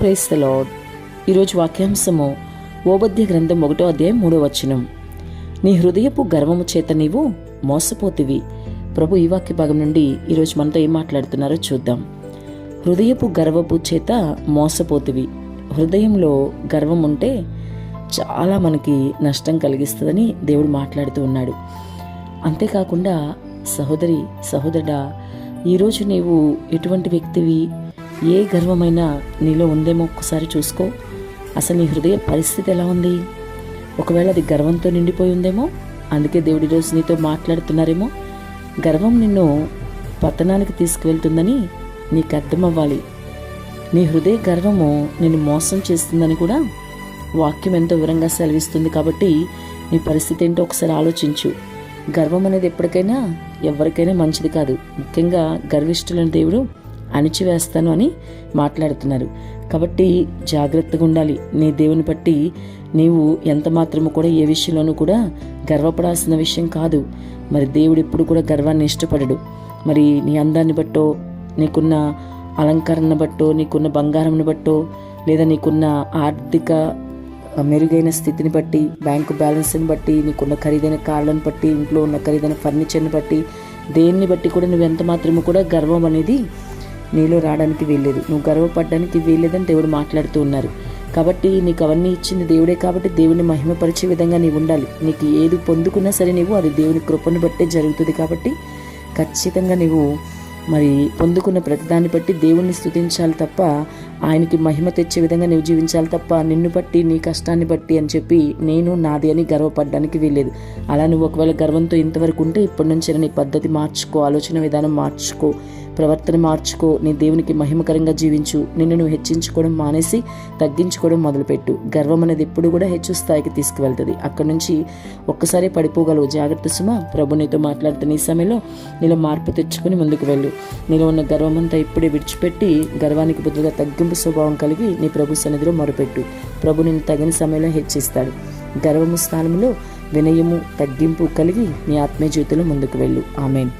Price the lord ఈరోజు వాక్యాంశము ఓబద్య గ్రంథం ఒకటో అధ్యాయం మూడో వచనం. నీ హృదయపు గర్వము చేత నీవు మోసపోతివి. ప్రభు ఈ వాక్య భాగం నుండి ఈరోజు మనతో ఏం మాట్లాడుతున్నారో చూద్దాం. హృదయపు గర్వపు చేత మోసపోతివి. హృదయంలో గర్వం ఉంటే చాలా మనకి నష్టం కలిగిస్తుందని దేవుడు మాట్లాడుతూ ఉన్నాడు. అంతేకాకుండా సహోదరి సహోదరుడా ఈరోజు నీవు ఎటువంటి వ్యక్తివి? ఏ గర్వమైనా నీలో ఉందేమో ఒక్కసారి చూసుకో. అసలు నీ హృదయ పరిస్థితి ఎలా ఉంది? ఒకవేళ అది గర్వంతో నిండిపోయి ఉందేమో అందుకే దేవుడి రోజు నీతో మాట్లాడుతున్నారేమో. గర్వం నిన్ను పతనానికి తీసుకువెళ్తుందని నీకు అర్థమవ్వాలి. నీ హృదయ గర్వము నిన్ను మోసం చేస్తుందని కూడా వాక్యం ఎంతో వివరంగా సెలవిస్తుంది కాబట్టి నీ పరిస్థితి ఏంటో ఒకసారి ఆలోచించు. గర్వం అనేది ఎప్పటికైనా ఎవరికైనా మంచిది కాదు. ముఖ్యంగా గర్విష్ఠులను దేవుడు అణిచివేస్తాను అని మాట్లాడుతున్నారు. కాబట్టి జాగ్రత్తగా ఉండాలి. నీ దేవుని బట్టి నీవు ఎంత మాత్రము కూడా ఏ విషయంలోనూ కూడా గర్వపడాల్సిన విషయం కాదు. మరి దేవుడు ఎప్పుడు కూడా గర్వాన్ని ఇష్టపడడు. మరి నీ అందాన్ని బట్టో నీకున్న అలంకరణ బట్టో నీకున్న బంగారంని బట్టో లేదా నీకున్న ఆర్థిక మెరుగైన స్థితిని బట్టి బ్యాంకు బ్యాలెన్స్ని బట్టి నీకున్న ఖరీదైన కార్లను బట్టి ఇంట్లో ఉన్న ఖరీదైన ఫర్నిచర్ని బట్టి దేన్ని బట్టి కూడా నువ్వు ఎంత మాత్రము కూడా గర్వం అనేది నీలో రావడానికి వీల్లేదు. నువ్వు గర్వపడడానికి వీల్లేదని దేవుడు మాట్లాడుతూ ఉన్నారు. కాబట్టి నీకు అవన్నీ ఇచ్చింది దేవుడే కాబట్టి దేవుని మహిమపరిచే విధంగా నీవు ఉండాలి. నీకు ఏది పొందుకున్నా సరే నీవు అది దేవుని కృపను బట్టే జరుగుతుంది కాబట్టి ఖచ్చితంగా నీవు మరి పొందుకున్న ప్రతిదాన్ని బట్టి దేవుణ్ణి స్థుతించాలి తప్ప ఆయనకి మహిమ తెచ్చే విధంగా నువ్వు జీవించాలి తప్ప నిన్ను బట్టి నీ కష్టాన్ని బట్టి అని చెప్పి నేను నాది అని గర్వపడడానికి వీల్లేదు. అలా నువ్వు ఒకవేళ గర్వంతో ఇంతవరకు ఉంటే ఇప్పటి నుంచి నీ పద్ధతి మార్చుకో ఆలోచన విధానం మార్చుకో. ప్రవర్తన మార్చుకో నీ దేవునికి మహిమకరంగా జీవించు. నిన్ను నువ్వు హెచ్చించుకోవడం మానేసి తగ్గించుకోవడం మొదలుపెట్టు. గర్వం అనేది ఎప్పుడు కూడా హెచ్చు స్థాయికి తీసుకువెళ్తుంది. అక్కడి నుంచి ఒక్కసారి పడిపోగలవు. జాగ్రత్త సుమ ప్రభు నీతో మాట్లాడుతున్న ఈ సమయంలో నీలో మార్పు తెచ్చుకొని ముందుకు వెళ్ళు. నీలో ఉన్న గర్వం అంతా ఇప్పుడే విడిచిపెట్టి గర్వానికి బదులుగా తగ్గింపు స్వభావం కలిగి నీ ప్రభు సన్నిధిలో మొరపెట్టు. ప్రభు నిన్ను తగిన సమయంలో హెచ్చిస్తాడు. గర్వము స్థానంలో వినయము తగ్గింపు కలిగి నీ ఆత్మీయ జీవితంలో ముందుకు వెళ్ళు. ఆమెన్.